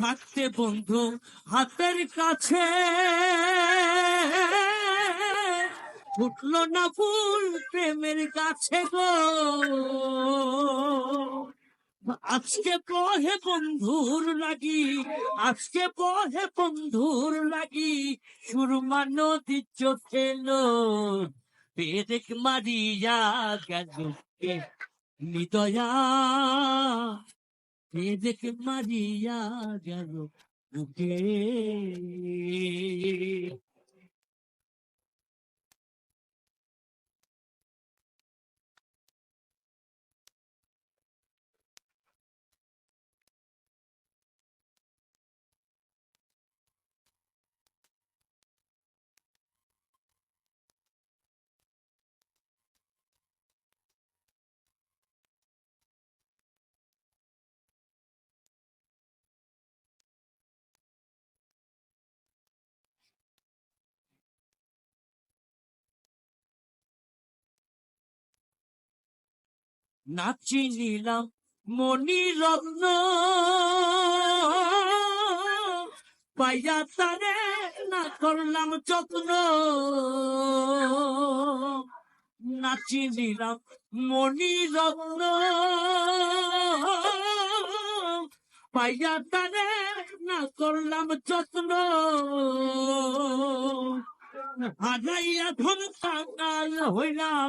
থাকতে বন্ধু হাতের কাছে। ফুটলো না ফুল প্রেমের কাছে গো। আজকে পহে বন্ধুর লাগি, আজকে পহে বন্ধুর লাগি, সুরমা নদী চোখে পেরেক মারিয়া গেল নিদয়া পেরেক মারিয়া গেল নাচি নিলাম মনি রত্ন। পাইয়া তারে না করলাম যত্ন। নাচি নিলাম মনি রত্ন। পাইয়া তারে না করলাম যত্ন। হাজাইয়া ধন হইলাম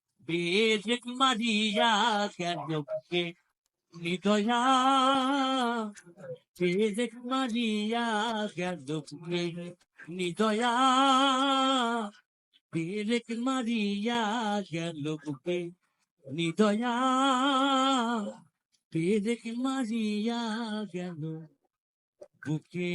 বেদেক মারিয়া গেল কে নিদয়া। বেদেক মারিয়া গেল কে নিদয়া। বেদেক মারিয়া গেল কে নিদয়া। বেদেক মারিয়া গেল বুকে।